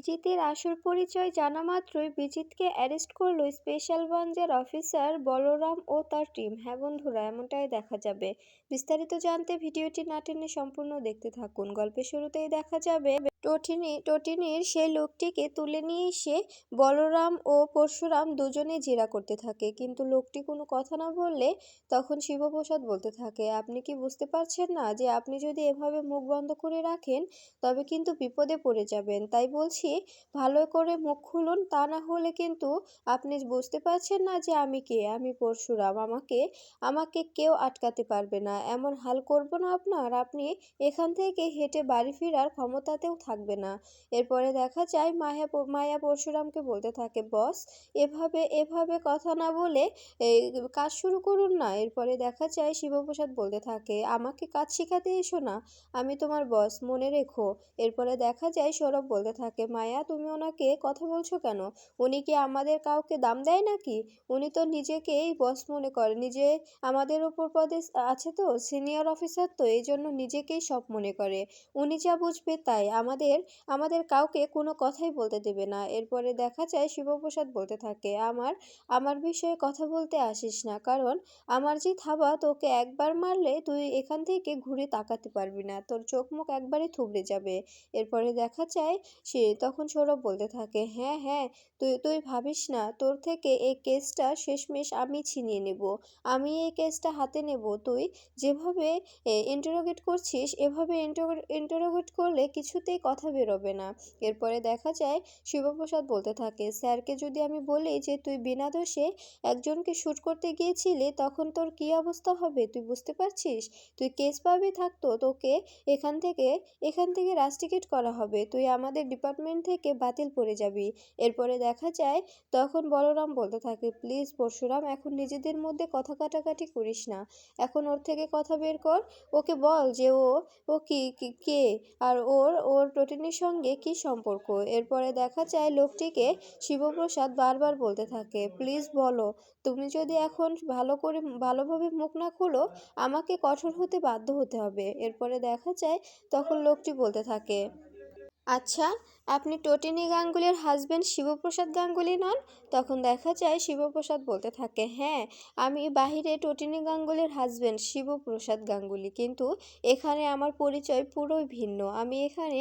বিজিতের আসল পরিচয় জানা মাত্রই বিজিতকে অ্যারেস্ট করল স্পেশাল ব্রাঞ্চের অফিসার বলরাম ও তার টিম। হ্যাঁ বন্ধুরা, এমনটাই দেখা যাবে। বিস্তারিত জানতে ভিডিওটি না টেনে সম্পূর্ণ দেখতে থাকুন। গল্পের শুরুতেই দেখা যাবে টটিনি, টটিনির সেই লোকটিকে তুলে নিয়ে এসে বলরাম ও পরশুরাম দুজনে জেরা করতে থাকে। কিন্তু লোকটি কোনো কথা না বললে তখন শিবপ্রসাদ বলতে থাকে, আপনি কি বুঝতে পারছেন না যে আপনি যদি এভাবে মুখ বন্ধ করে রাখেন, তবে কিন্তু বিপদে পড়ে যাবেন। তাই বলছি ভালো করে মুখ খুলুন, তা না হলে কিন্তু আপনি বুঝতে পারছেন না যে আমি কে? আমি পরশুরাম, আমাকে আমাকে কেউ আটকাতে পারবে না। এমন হাল করব না আপনার। আপনি এখান থেকে হেঁটে বাড়ি ফেরার ক্ষমতাতেও থাকবে না। এরপরে দেখা যায় মায়া মায়া পরশুরামকে বলতে থাকে, বস, এভাবে এভাবে কথা না বলে কাজ শুরু করুন না। এরপরে দেখা যায় শিবপ্রসাদ বলতে থাকে, আমাকে কাজ শেখাতে এসো না। আমি তোমার বস, মনে রেখো। এরপরে দেখা যায় সৌরভ বলতে থাকে মায়া, তুমি ওনাকে কথা বলছো কেন? উনি কি আমাদের কাউকে দাম দেয় নাকি? উনি তো নিজেকেই বস মনে করে। নিজে আমাদের ওপর পদে আছে তো সিনিয়র অফিসার তো, এই জন্য নিজেকেই সব মনে করে। উনি যা বুঝবে তাই। আমাদের আমাদের কাউকে কোনো কথাই বলতে দেবে না। এরপরে দেখা যায় শিবপ্রসাদ বলতে থাকে, আমার আমার বিষয়ে কথা বলতে আসিস না। কারণ আমার যে থাবা, তোকে একবার মারলে তুই এখান থেকে ঘুরে তাকাতে পারবি না। তোর চোখ মুখ একবারে থুবড়ে যাবে। এরপরে দেখা যায় সে তখন সৌরভ বলতে থাকে হ্যাঁ হ্যাঁ তুই তুই ভাবিস না, তোর থেকে এই কেসটা শেষমেশ আমি ছিনিয়ে নেব, আমি এই কেসটা হাতে নেব, তুই যেভাবে ইন্টারোগেট করছিস, এভাবে ইন্টারোগেট করলে কিছুতেই কথা বেরোবে না। এরপরে দেখা যায়, শিবপ্রসাদ বলতে থাকে, স্যারকে যদি আমি বলি যে তুই বিনা দোষে একজনকে শ্যুট করতে গিয়েছিলি, তখন তোর কী অবস্থা হবে, তুই বুঝতে পারছিস? তুই কেস পাবি থাকতো, তোকে এখান থেকে এখান থেকে রাস্টিকেট করা হবে, তুই আমাদের ডিপার্টমেন্ট থেকে বাতিল পড়ে যাবি। এরপরে দেখা যায়, তখন বলরাম বলতে থাকে, প্লিজ পরশুরাম, এখন নিজেদের মধ্যে কথা কাটাকাটি করিস না। এখন ওর থেকে কথা বের কর। ওকে বল যে ও ও কি- কে আর ওর ওর টোটিনির সঙ্গে কি সম্পর্ক? এরপরে দেখা যায়, লোকটিকে শিবপ্রসাদ বারবার বলতে থাকে, প্লিজ বলো, তুমি যদি এখন ভালো করে, ভালোভাবে মুখ না খোলো, আমাকে কঠোর হতে বাধ্য হতে হবে। এরপরে দেখা যায়, তখন লোকটি বলতে থাকে আচ্ছা আপনি টটিনি গাঙ্গুলির হাজবেন্ড শিবপ্রসাদ গাঙ্গুলি নন? তখন দেখা যায় শিবপ্রসাদ বলতে থাকে হ্যাঁ আমি বাহিরে টটিনি গাঙ্গুলির হাজবেন্ড শিবপ্রসাদ গাঙ্গুলি। কিন্তু এখানে আমার পরিচয় পুরোই ভিন্ন। আমি এখানে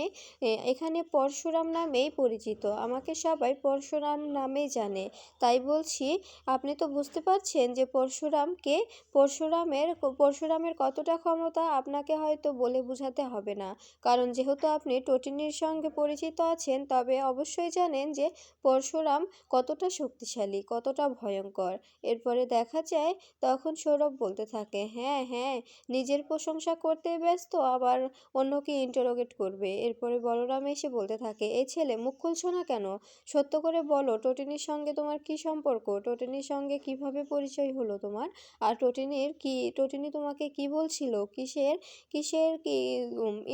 এখানে পরশুরাম নামেই পরিচিত। আমাকে সবাই পরশুরাম নামেই জানে। তাই বলছি, আপনি তো বুঝতে পারছেন যে পরশুরামকে পরশুরামের পরশুরামের কতটা ক্ষমতা আপনাকে হয়তো বলে বোঝাতে হবে না। কারণ যেহেতু আপনি টটিনির সঙ্গে পরিচিত আছেন, তবে অবশ্যই জানেন যে পরশুরাম কতটা শক্তিশালী, কতটা ভয়ঙ্কর। এরপরে দেখা যায়, তখন সৌরভ বলতে থাকে হ্যাঁ হ্যাঁ নিজের প্রশংসা করতে ব্যস্ত, আবার অন্যকে ইন্টারোগেট করবে। এরপরে বলরাম এসে বলতে থাকে এই ছেলে, মুখ খুলছো না কেন? সত্য করে বলো, টটিনির সঙ্গে তোমার কি সম্পর্ক? টটিনির সঙ্গে কীভাবে পরিচয় হলো তোমার? আর টোটিনির কি, টটিনি তোমাকে কি বলছিল? কিসের কিসের কি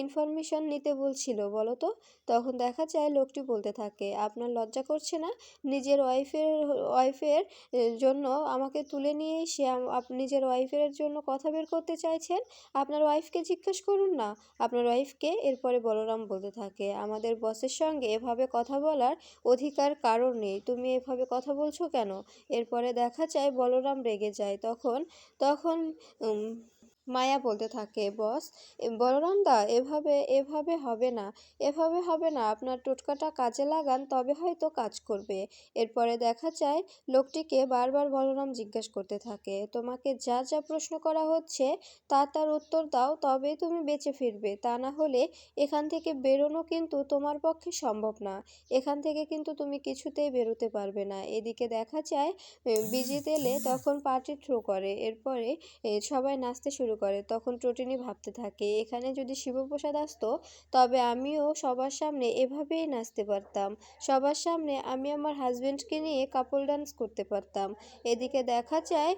ইনফরমেশন নিতে বলছিল বলো তো? তখন দেখা যায় লোকটি বলতে থাকে, আপনার লজ্জা করছে না? নিজের ওয়াইফের ওয়াইফের জন্য আমাকে তুলে নিয়ে সে নিজের ওয়াইফের জন্য কথা বের করতে চাইছেন? আপনার ওয়াইফকে জিজ্ঞেস করুন না। আপনার ওয়াইফকে এরপরে বলরাম বলতে থাকে, আমাদের বসের সঙ্গে এভাবে কথা বলার অধিকার কারণ নেই। তুমি এভাবে কথা বলছো কেন? এরপরে দেখা যায় বলরাম রেগে যায়। তখন তখন মায়া বলতে থাকে বস বলরাম দা এভাবে এভাবে হবে না এভাবে হবে না। আপনার টোটকাটা কাজে লাগান তবে হয়তো কাজ করবে। এরপরে দেখা যায় লোকটিকে বারবার বলরাম জিজ্ঞেস করতে থাকে তোমাকে যা যা প্রশ্ন করা হচ্ছে তা তার উত্তর দাও তবেই তুমি বেঁচে ফিরবে। তা না হলে এখান থেকে বেরোনো কিন্তু তোমার পক্ষে সম্ভব না। এখান থেকে কিন্তু তুমি কিছুতেই বেরোতে পারবে না। এদিকে দেখা যায় এ, বিজিত এলে তখন পার্টি থ্রো করে। এরপরে সবাই নাচতে শুরু করে, তখন টোটিনি ভাবতে থাকে, এখানে যদি শিবপ্রসাদ আসতো, তবে আমিও সবার সামনে এভাবেই নাচতে পারতাম। সবার সামনে আমি আমার হাজবেন্ডকে নিয়ে কাপল ডান্স করতে পারতাম। এদিকে দেখা যায়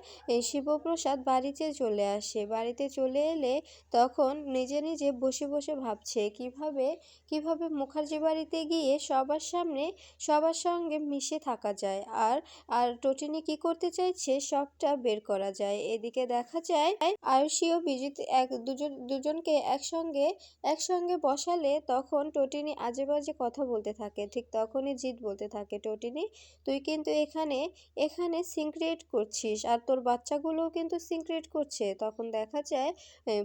শিবপ্রসাদ বাড়িতে চলে আসে। বাড়িতে চলে এলে তখন নিজে নিজে বসে বসে ভাবছে, কীভাবে কীভাবে মুখার্জি বাড়িতে গিয়ে সবার সামনে, সবার সঙ্গে মিশে থাকা যায়? আর আর টোটিনি কি করতে চাইছে, সবটা বের করা যায়? এদিকে দেখা যায়, আয়ুষী ও বিজিত এক দুজন, দুজনকে একসঙ্গে একসঙ্গে বসালে তখন টটিনি আজে বাজে কথা বলতে থাকে। ঠিক তখনই জিৎ বলতে থাকে, টটিনি, তুই কিন্তু এখানে এখানে সিনক্রিয়েট করছিস আর তোর বাচ্চাগুলোও কিন্তু সিনক্রিয়েট করছে। তখন দেখা যায়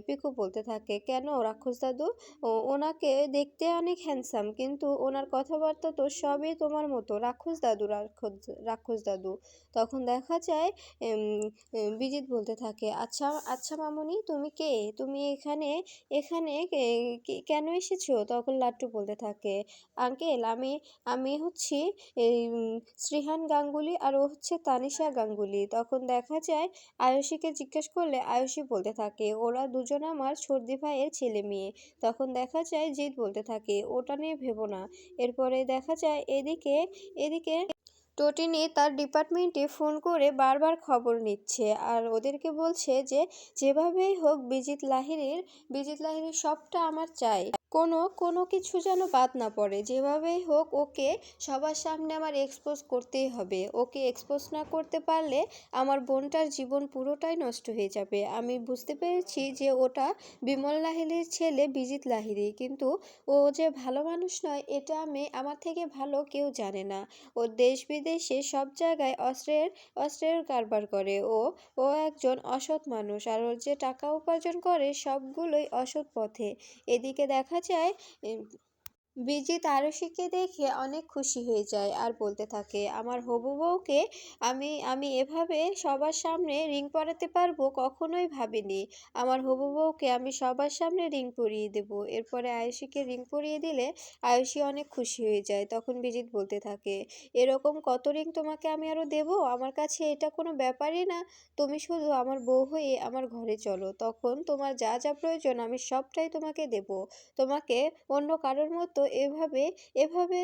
পিকু বলতে থাকে, কেন রাক্ষস দাদু? ওনাকে দেখতে অনেক হ্যান্ডসাম কিন্তু ওনার কথাবার্তা তো সবই তোমার মতো, রাক্ষস দাদু রাক্ষস দাদু। তখন দেখা যায় বিজিত বলতে থাকে আচ্ছা আচ্ছা মামুনি তুমি? তুমি কে? তুমি এখানে এখানে কেন এসেছ? তখন লাট্টু বলতে থাকে, আঙ্কেল আমি আমি হচ্ছি এই শ্রীহান গাঙ্গুলি আর ও হচ্ছে তানিশা গাঙ্গুলি। তখন দেখা যায় আয়ুষীকে জিজ্ঞেস করলে আয়ুষী বলতে থাকে, ওরা দুজন আমার সর্দি ভাইয়ের ছেলে মেয়ে। তখন দেখা যায় জিৎ বলতে থাকে, ওটা নিয়ে ভেবো না। এরপরে দেখা যায় এদিকে এদিকে টটিনি তার ডিপার্টমেন্টে ফোন করে বারবার খবর নিচ্ছে আর ওদেরকে বলছে যে, যেভাবেই হোক, বিজিত লাহিড়ির বিজিত লাহিড়ির সবটা আমার চাই। কোনো কোনো কিছু যেন বাদ না পড়ে। যেভাবেই হোক, ওকে সবার সামনে আমার এক্সপোজ করতেই হবে। ওকে এক্সপোজ না করতে পারলে আমার বোনটার জীবন পুরোটাই নষ্ট হয়ে যাবে। আমি বুঝতে পেরেছি যে ওটা বিমল লাহিড়ির ছেলে বিজিত লাহিড়ি। কিন্তু ও যে ভালো মানুষ নয়, এটা আমি, আমার থেকে ভালো কেউ জানে না। ও দেশ বিদেশে সব জায়গায় অস্ত্রের অস্ত্রের কারবার করে। ও ও একজন অসৎ মানুষ। আর ওর যে টাকা উপার্জন করে, সবগুলোই অসৎ পথে। এদিকে দেখা যায় বিজিত আরশিকে দেখে অনেক খুশি হয়ে যায় আর বলতে থাকে, আমার হবু বউকে আমি আমি এভাবে সবার সামনে রিং পরাতে পারব কখনোই ভাবিনি। আমার হবু বউকে আমি সবার সামনে রিং পরিয়ে দেব। এরপরে আয়ুষীকে রিং পরিয়ে দিলে আয়ুষী অনেক খুশি হয়ে যায়। তখন বিজিত বলতে থাকে, এরকম কত রিং তোমাকে আমি আরও দেব? আমার কাছে এটা কোনো ব্যাপারই না। তুমি শুধু আমার বউ হয়ে আমার ঘরে চলো। তখন তোমার যা যা প্রয়োজন আমি সবটাই তোমাকে দেব। তোমাকে অন্য কারোর মতো এভাবে এভাবে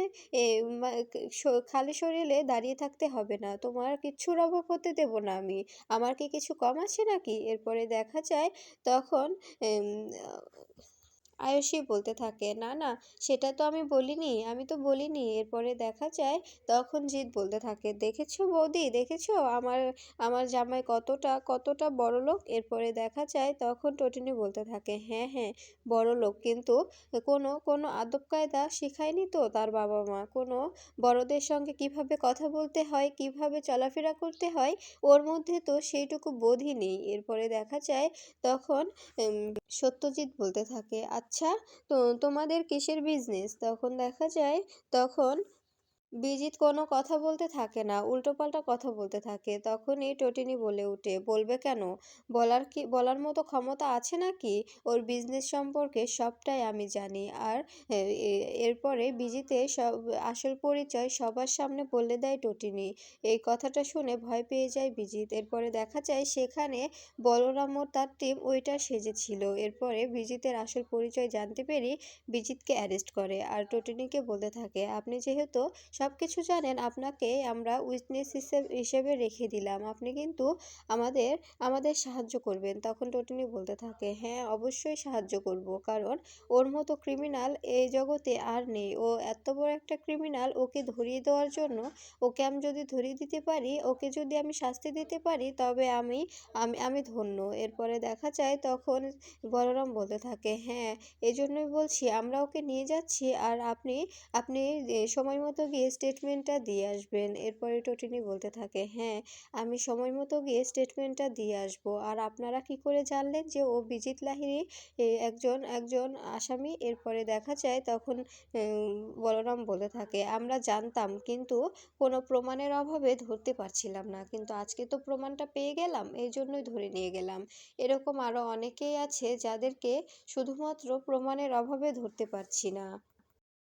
খালি শরীরে দাঁড়িয়ে থাকতে হবে না। তোমার কিচ্ছুর অভাব হতে দেবো না আমি। আমার কি কিছু কম আছে নাকি? এরপরে দেখা যায় তখন আয়ুষী বলতে থাকে, না না, সেটা তো আমি বলিনি, আমি তো বলিনি। এরপরে দেখা যায় তখন জিৎ বলতে থাকে, দেখেছ বৌদি, দেখেছ? আমার আমার জামাই কতটা কতটা বড় লোক? এরপরে দেখা যায় তখন টটিনি বলতে থাকে হ্যাঁ হ্যাঁ বড় লোক, কিন্তু কোনো কোনো আদব কায়দা শেখায়নি তো তার বাবা মা কোনো বড়দের সঙ্গে কীভাবে কথা বলতে হয়, কীভাবে চলাফেরা করতে হয়, ওর মধ্যে তো সেইটুকু বোধই নেই। এরপরে দেখা যায় তখন সত্যজিৎ বলতে থাকে আচ্ছা তো তোমাদের কিসের বিজনেস তখন দেখা যায় তখন বিজিত কোনো কথা বলতে থাকে না, উল্টোপাল্টা কথা বলতে থাকে। তখনই টটিনি বলে ওঠে বলবে কেন? বলার কি, বলার মতো ক্ষমতা আছে নাকি? ওর বিজনেস সম্পর্কে সবটাই আমি জানি। আর এরপরে বিজিতে সব, আসল পরিচয় সবার সামনে বলে দেয় টটিনি। এই কথাটা শুনে ভয় পেয়ে যায় বিজিত। এরপরে দেখা যায় সেখানে বলরাম ও তার টিম ওইটা সেজেছিল। এরপরে বিজিতের আসল পরিচয় জানতে পেরে বিজিতকে অ্যারেস্ট করে। আর টটিনিকে বলতে থাকে, আপনি যেহেতু সব কিছু জানেন, আপনাকে আমরা উইটনেস হিসেবে রেখে দিলাম। আপনি কিন্তু আমাদের আমাদের সাহায্য করবেন। তখন টটিনি বলতে থাকে হ্যাঁ অবশ্যই সাহায্য করব। কারণ ওর মতো ক্রিমিনাল এই জগতে আর নেই। ও এত বড় একটা ক্রিমিনাল ওকে ধরিয়ে দেওয়ার জন্য, ওকে আমি যদি ধরিয়ে দিতে পারি, ওকে যদি আমি শাস্তি দিতে পারি, তবে আমি আমি আমি ধন্য। এরপরে দেখা যায় তখন বলরাম বলতে থাকে হ্যাঁ এই জন্যই বলছি, আমরা ওকে নিয়ে যাচ্ছি। আর আপনি আপনি সময় মতো গিয়ে স্টেটমেন্টটা দিয়ে আসবেন। এরপরে টটিনি বলতে থাকে হ্যাঁ আমি সময় মতো গিয়ে স্টেটমেন্টটা দিয়ে আসব। আর আপনারা কি করে জানলেন যে ও বিজিত লাহিড়ী এ, একজন একজন আসামি? এরপরে দেখা যায় তখন বলরাম বলে থাকে আমরা জানতাম কিন্তু কোনো প্রমাণের অভাবে ধরতে পারছিলাম না। কিন্তু আজকে তো প্রমাণটা পেয়ে গেলাম এই জন্যই ধরে নিয়ে গেলাম। এরকম আরও অনেকেই আছে যাদেরকে শুধুমাত্র প্রমাণের অভাবে ধরতে পারছি না।